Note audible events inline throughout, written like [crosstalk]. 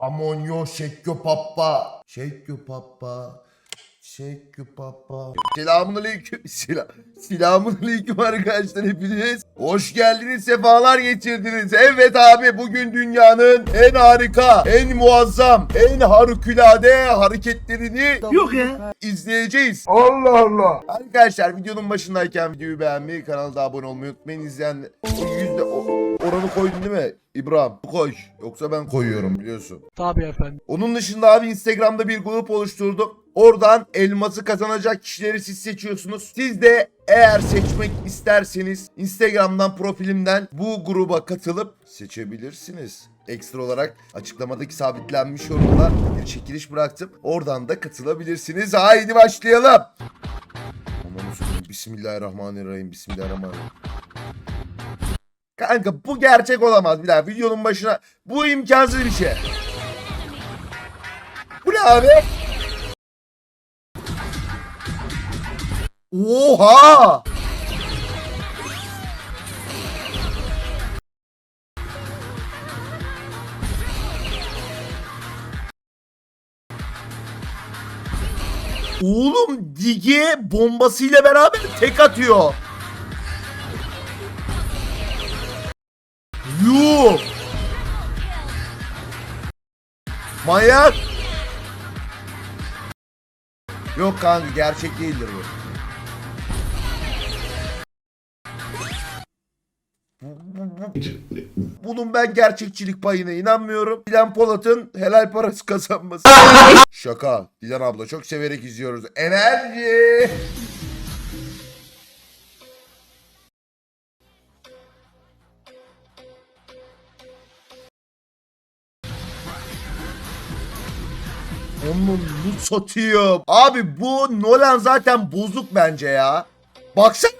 Amonyo şekyo pappa. Şekyo pappa. Şekyo pappa. Selamun aleyküm. [laughs] Sela Selamun aleyküm arkadaşlar hepiniz. Hoş geldiniz, sefalar geçirdiniz. Evet abi bugün dünyanın en harika, en muazzam, en harikulade hareketlerini Yok ya. izleyeceğiz. Allah Allah. Arkadaşlar videonun başındayken videoyu beğenmeyi, kanala da abone olmayı unutmayın. İzleyen yüzde o- oranı koydun değil mi? İbrahim koy. Yoksa ben koyuyorum biliyorsun. Tabii efendim. Onun dışında abi Instagram'da bir grup oluşturdum. Oradan elması kazanacak kişileri siz seçiyorsunuz. Siz de eğer seçmek isterseniz Instagram'dan profilimden bu gruba katılıp seçebilirsiniz. Ekstra olarak açıklamadaki sabitlenmiş yorumla bir çekiliş bıraktım. Oradan da katılabilirsiniz. Haydi başlayalım. Aman Bismillahirrahmanirrahim. Bismillahirrahmanirrahim. Kanka bu gerçek olamaz. Bir daha videonun başına bu imkansız bir şey. Bu ne abi? Oha! Oğlum Dige bombasıyla beraber tek atıyor. Manyak! Yok kanka gerçek değildir bu. Bu- bu- bu- Bunun ben gerçekçilik payına inanmıyorum. Dilan Polat'ın helal parası kazanması. [laughs] Şaka. Dilan abla çok severek izliyoruz. Enerji. Onu satıyor. Abi bu Nolan zaten bozuk bence ya. Baksana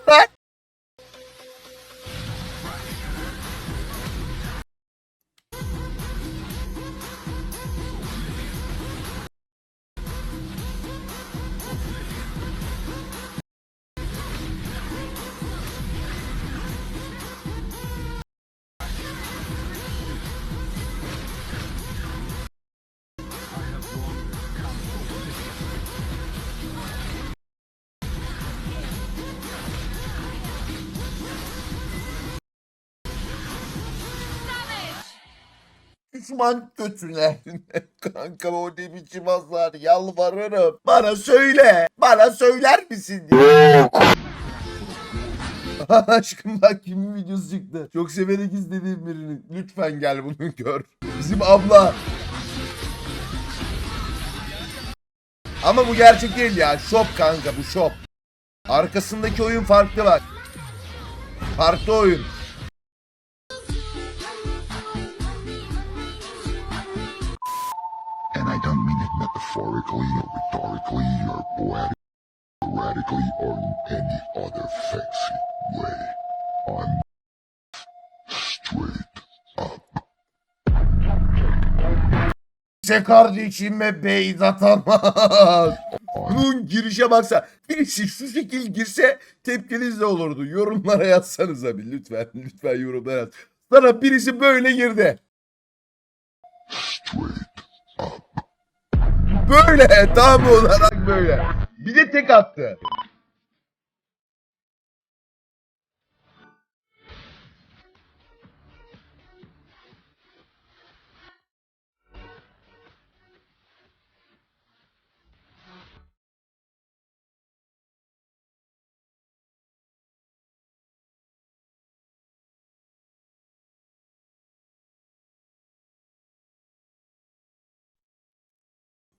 Düşman götüne. [laughs] Kanka o ne biçim hasar yalvarırım. Bana söyle. Bana söyler misin diye. [laughs] Aşkım bak kimin videosu çıktı. Çok severek izlediğim birini. Lütfen gel bunu gör. Bizim abla. Ama bu gerçek değil ya. Şop kanka bu şop. Arkasındaki oyun farklı bak. Farklı oyun. Metaphorically or rhetorically or poetic, erratically or in any other fancy way. I'm straight up. Kimse kardeşime beyz atamaz. Bunun girişe baksa. Birisi şu şekil girse tepkiniz ne olurdu? Yorumlara yazsanız abi lütfen. Lütfen yorumlara yaz. Sana birisi böyle girdi. Straight. Böyle tam olarak böyle. Bir de tek attı.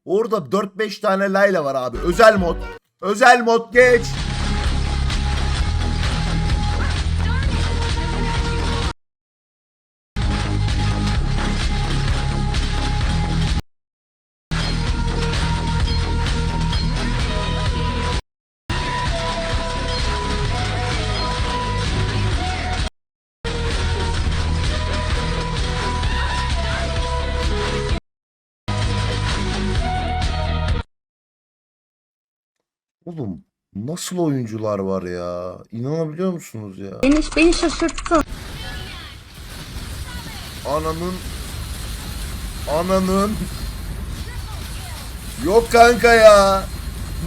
Orada 4-5 tane Layla var abi. Özel mod. Özel mod geç. Oğlum nasıl oyuncular var ya? İnanabiliyor musunuz ya? Beni, beni şaşırttın. Ananın Ananın. Yok kanka ya.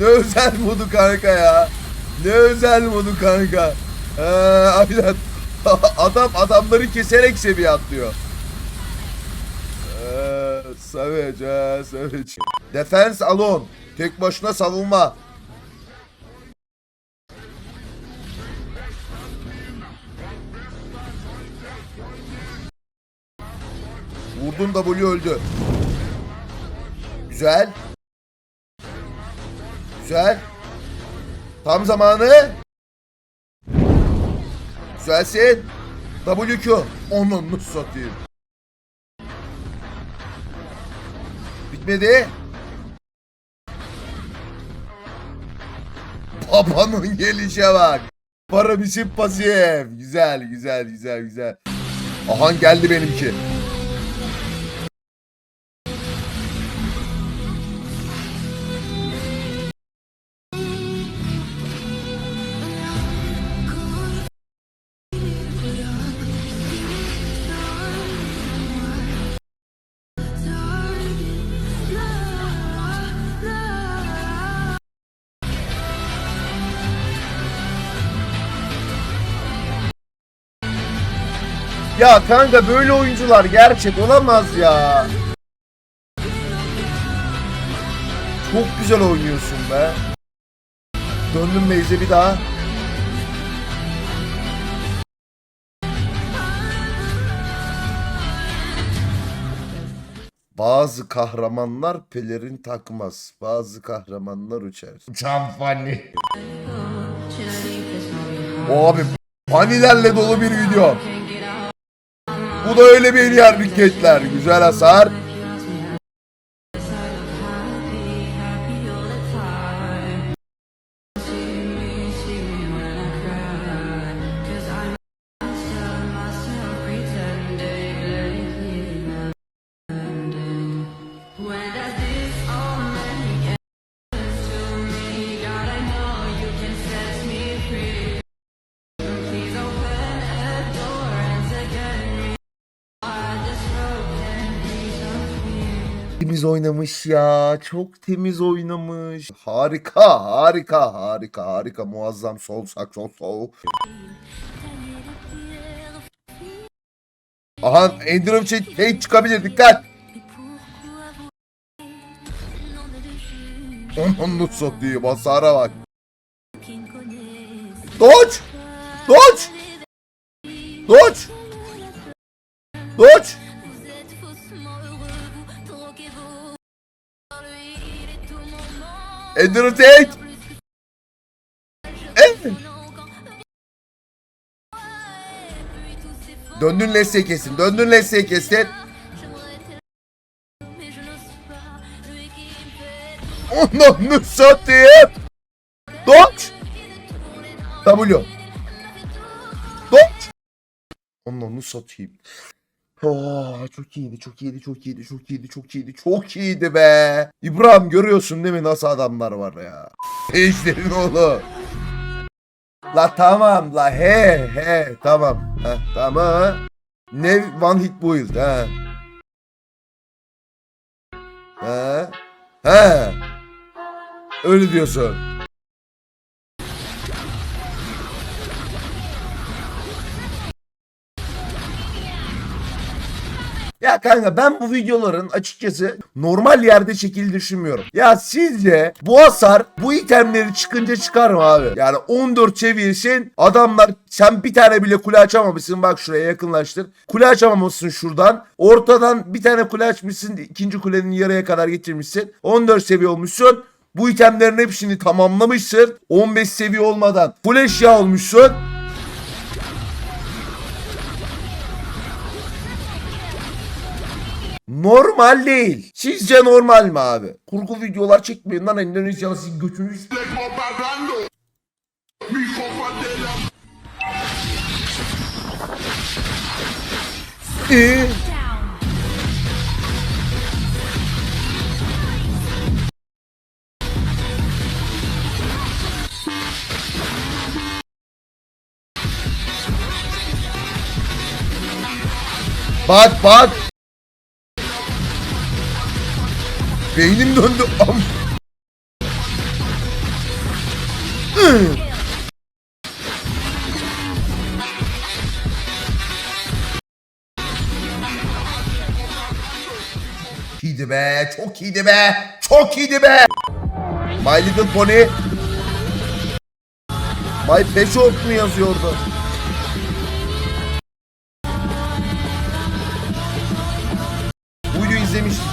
Ne özel modu kanka ya. Ne özel modu kanka. Ee, aynen. [laughs] Adam adamları keserek seviye atlıyor. Ee, savage savage. Defense alone. Tek başına savunma. Vurdun W öldü. Güzel. Güzel. Tam zamanı. Güzelsin. WQ. Onun satayım. Bitmedi. Babanın gelişe bak. Para bizim pasif. Güzel güzel güzel güzel. Ahan geldi benimki. Ya kanka böyle oyuncular gerçek olamaz ya. Çok güzel oynuyorsun be. Döndüm Beyze bir daha. Bazı kahramanlar pelerin takmaz. Bazı kahramanlar uçar. Fani. O abi fanilerle dolu bir video. Bu da öyle bir yer hareketler. Güzel hasar. Temiz oynamış ya. Çok temiz oynamış. Harika, harika, harika, harika. Muazzam sol sak sol sol. Aha Ender'ım şey, şey çıkabilir dikkat. Onun satıyor basara bak. Doç! Doç! Doç! Doç! Ender'ım tek! Evet. Döndün Leslie'yi kesin. Döndün Leslie'yi kesin. Onu satayım. Doç. W. Doç. Onu satayım. Oh, çok iyiydi, çok iyiydi, çok iyiydi, çok iyiydi, çok iyiydi, çok iyiydi be. İbrahim görüyorsun değil mi nasıl adamlar var ya. [laughs] Eşlerin oğlu. La tamam la he he tamam. Heh, tamam. Ne one hit build ha. Ha. Ha. Öyle diyorsun. Ya kanka ben bu videoların açıkçası normal yerde çekildiğini düşünmüyorum. Ya sizce bu hasar bu itemleri çıkınca çıkar mı abi? Yani 14 seviyesin adamlar sen bir tane bile kule açamamışsın bak şuraya yakınlaştır. Kule açamamışsın şuradan. Ortadan bir tane kule açmışsın ikinci kulenin yarıya kadar getirmişsin. 14 seviye olmuşsun. Bu itemlerin hepsini tamamlamışsın. 15 seviye olmadan full eşya olmuşsun. Normal değil. Sizce normal mi abi? Kurgu videolar çekmeyin lan Endonezyalı sizin götünüz. Ee? Bak bak. Beynim döndü. Am. İyiydi be, çok iyiydi be, çok iyiydi be. My Little Pony. My Peugeot mu yazıyordu?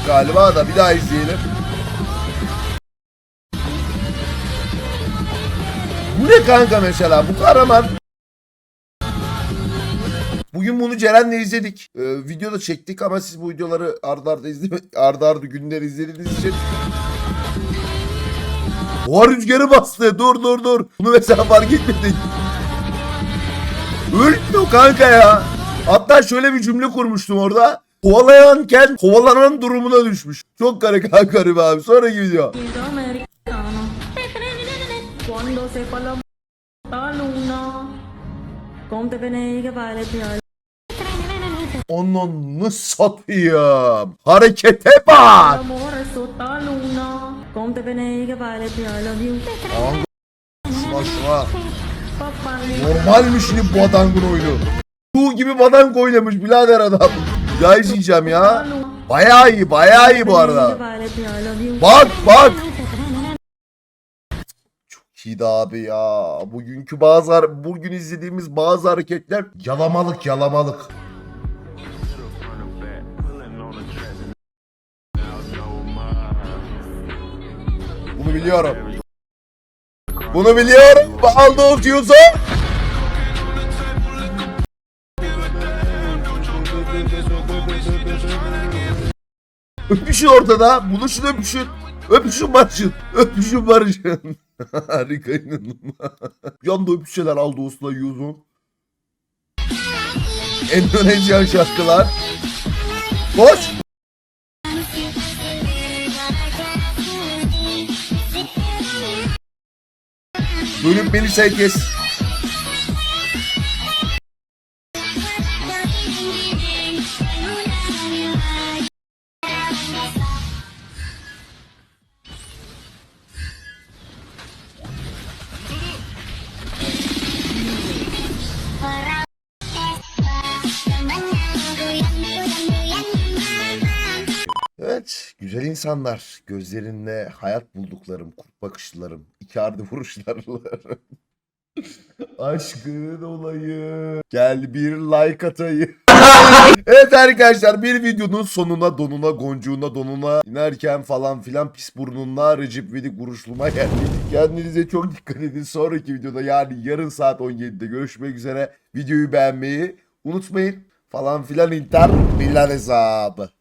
Galiba da bir daha izleyelim. Bu ne kanka mesela? Bu kahraman. Bugün bunu Ceren'le izledik. Ee, videoda çektik ama siz bu videoları ardarda arda izleme arda arda günler izlediğiniz için Oha rüzgarı bastı. Dur dur dur. Bunu mesela fark etmedik. Ölmüyor kanka ya. Hatta şöyle bir cümle kurmuştum orada. Kovalayanken kovalanan durumuna düşmüş. Çok garip garip abi. Sonraki video. Quinto americano. Cuando se fue la la luna. Con te pene que vale piano. Onunu satayım. Harekete bak. Şuna şuna. Normalmiş şimdi bu adangun oyunu. Bu gibi badang oynamış birader adam. Ya izleyeceğim ya. Bayağı iyi bayağı iyi bu arada. Bak bak. Çok iyiydi abi ya. Bugünkü bazı bugün izlediğimiz bazı hareketler yalamalık yalamalık. Bunu biliyorum. Bunu biliyorum. Baldo diyorsa. Öpüşün ortada. Buluşun öpüşün. Öpüşün barışın. Öpüşün barışın. [laughs] Harika inanılmaz. Bir anda öpüşseler aldı usla yüzün. Endonezya şarkılar. Koş. Bölüm Melisa kes. İnsanlar. Gözlerinde hayat bulduklarım, kurt bakışlarım, iki ardı vuruşlarla. [laughs] Aşkın olayı. Gel bir like atayım. [laughs] evet arkadaşlar bir videonun sonuna donuna goncuğuna donuna inerken falan filan pis burnunla Recep İvedik vuruşluma geldik. Kendinize çok dikkat edin. Sonraki videoda yani yarın saat 17'de görüşmek üzere. Videoyu beğenmeyi unutmayın. Falan filan inter millan hesabı.